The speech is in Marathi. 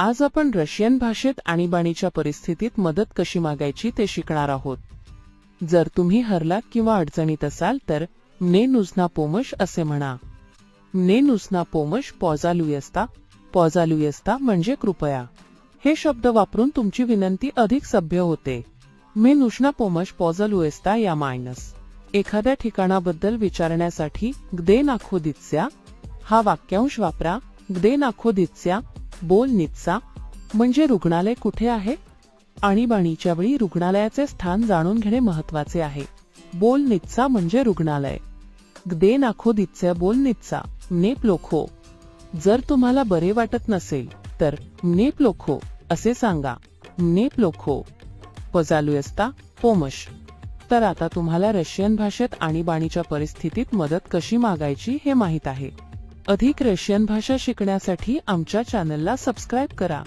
आज आपण रशियन भाषेत आणीबाणीच्या परिस्थितीत मदत कशी मागायची ते शिकणार आहोत. जर तुम्ही हरलात किंवा अडचणीत असाल तर ने नुजना पोमश असे म्हणा. ने नुजना पोमश पॉझालुयस्ता पॉझालुयस्ता म्हणजे कृपया. हे शब्द वापरून तुमची विनंती अधिक सभ्य होते. मे नुष्णा पोमश पॉझालुयस्ता या मायनस. एखाद्या ठिकाणाबद्दल विचारण्यासाठी ग्दे नाखोदित्स्या हा वाक्यांश वापरा. ग्दे नाखोदित्स्या बोल निच्चा म्हणजे रुग्णालय कुठे आहे? आणीबाणीच्या वेळी रुग्णालयाचे स्थान जाणून घेणे महत्त्वाचे आहे. बोल निच्चा म्हणजे रुग्णालय. गदे नाखोदित्स्या बोल निच्चा नेप लोखो. जर तुम्हाला बरे वाटत नसेल तर नेप लोखो असे सांगा. नेप लोखो. पजालुयस्ता पोमश तर आता तुम्हाला रशियन भाषेत आणीबाणीच्या परिस्थितीत मदत कशी मागायची हे माहीत आहे. अधिक रशियन भाषा शिकण्यासाठी आमच्या चॅनलला सबस्क्राईब करा.